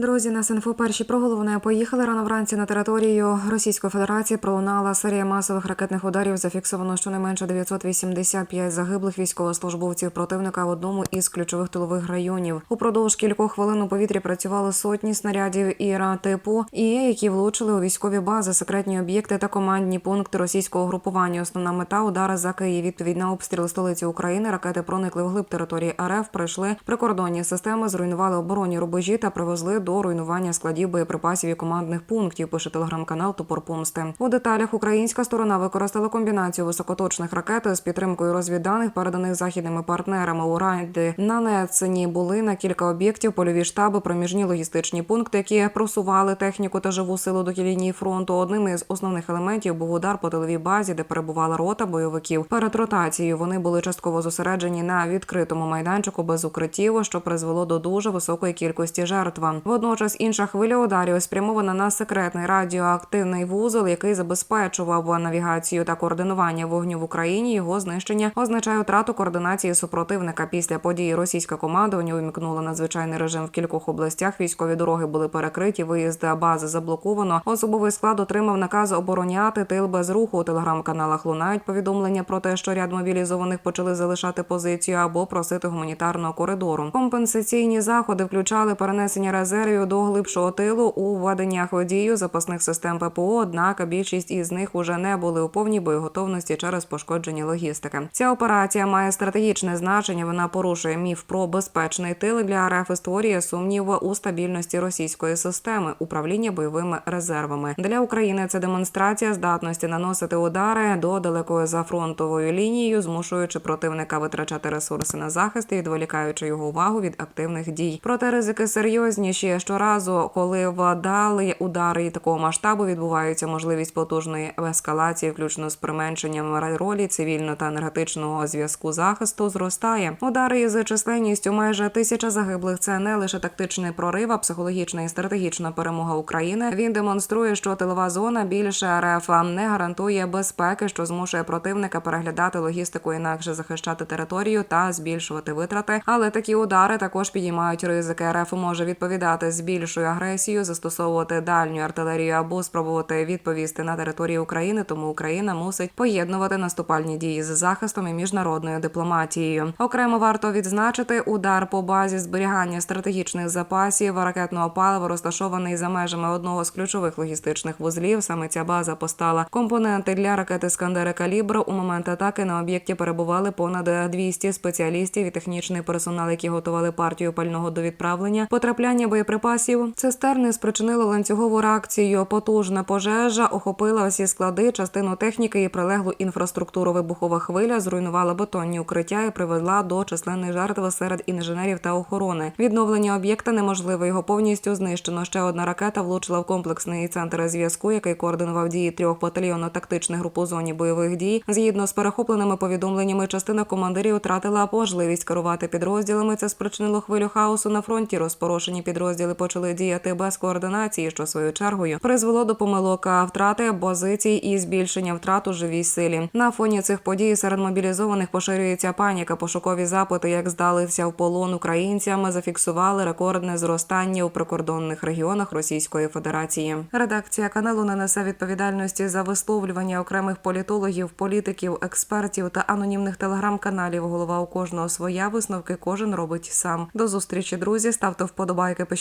Друзі, на СНФО перші про поїхали рано вранці на територію Російської Федерації. Пролунала серія масових ракетних ударів. Зафіксовано щонайменше 985 загиблих військовослужбовців противника в одному із ключових тилових районів. Упродовж кількох хвилин у повітрі працювали сотні снарядів типу і які влучили у військові бази, секретні об'єкти та командні пункти російського групування. Основна мета удари за Київ. Відповідь на обстріл столиці України. Ракети проникли вглиб території РФ. Прийшли прикордонні системи, зруйнували оборонні рубежі та привезли до руйнування складів боєприпасів і командних пунктів. Пише телеграм-канал Топор Помсти. У деталях українська сторона використала комбінацію високоточних ракет з підтримкою розвідданих, переданих західними партнерами. У райди нанесені були на кілька об'єктів, польові штаби, проміжні логістичні пункти, які просували техніку та живу силу до лінії фронту. Одним із основних елементів був удар по тиловій базі, де перебувала рота бойовиків. Перед ротацією вони були частково зосереджені на відкритому майданчику без укриттів, що призвело до дуже високої кількості жертв. Водночас інша хвиля ударів спрямована на секретний радіоактивний вузол, який забезпечував навігацію та координування вогню в Україні. Його знищення означає втрату координації супротивника. Після події російське командування увімкнуло надзвичайний режим в кількох областях. Військові дороги були перекриті. Виїзд бази заблоковано. Особовий склад отримав наказ обороняти тил без руху. У телеграм-каналах лунають повідомлення про те, що ряд мобілізованих почали залишати позицію або просити гуманітарного коридору. Компенсаційні заходи включали перенесення резервів до глибшого тилу у введеннях водію запасних систем ППО. Однак більшість із них уже не були у повній боєготовності через пошкоджені логістики. Ця операція має стратегічне значення. Вона порушує міф про безпечний тил для РФ і створює сумнів у стабільності російської системи управління бойовими резервами. Для України це демонстрація здатності наносити удари до далекої за фронтовою лінією, змушуючи противника витрачати ресурси на захист і відволікаючи його увагу від активних дій. Проте ризики серйозніші. Щоразу, коли вдали удари такого масштабу, відбуваються можливість потужної ескалації, включно з применшенням ролі цивільно та енергетичного зв'язку захисту, зростає. Удари із численністю майже тисяча загиблих. Це не лише тактичний прорив, а психологічна і стратегічна перемога України. Він демонструє, що тилова зона більше РФ не гарантує безпеки, що змушує противника переглядати логістику, інакше захищати територію та збільшувати витрати. Але такі удари також підіймають ризики. РФ може відповідати з більшою агресією, застосовувати дальню артилерію або спробувати відповісти на території України. Тому Україна мусить поєднувати наступальні дії з захистом і міжнародною дипломатією. Окремо варто відзначити удар по базі зберігання стратегічних запасів ракетного палива, розташований за межами одного з ключових логістичних вузлів. Саме ця база постала компоненти для ракети Скандери Калібра. У момент атаки на об'єкті перебували понад 200 спеціалістів і технічний персонал, які готували партію пального до відправлення. Потрапляння боєприпасів цистерни спричинило ланцюгову реакцію. Потужна пожежа охопила всі склади, частину техніки і прилеглу інфраструктуру. Вибухова хвиля зруйнувала бетонні укриття і привела до численних жертв серед інженерів та охорони. Відновлення об'єкта неможливо. Його повністю знищено. Ще одна ракета влучила в комплексний центр зв'язку, який координував дії трьох батальйонно-тактичних груп у зоні бойових дій. Згідно з перехопленими повідомленнями, частина командирів втратила можливість керувати підрозділами. Це спричинило хвилю хаосу на фронті. Розпорошені підрозділи почали діяти без координації, що своєю чергою призвело до помилок втрати позицій і збільшення втрат у живій силі. На фоні цих подій серед мобілізованих поширюється паніка. Пошукові запити, як здалися в полон українцям, зафіксували рекордне зростання у прикордонних регіонах Російської Федерації. Редакція каналу не несе відповідальності за висловлювання окремих політологів, політиків, експертів та анонімних телеграм-каналів. Голова у кожного своя висновки кожен робить сам. До зустрічі, друзі. Ставте вподобайки,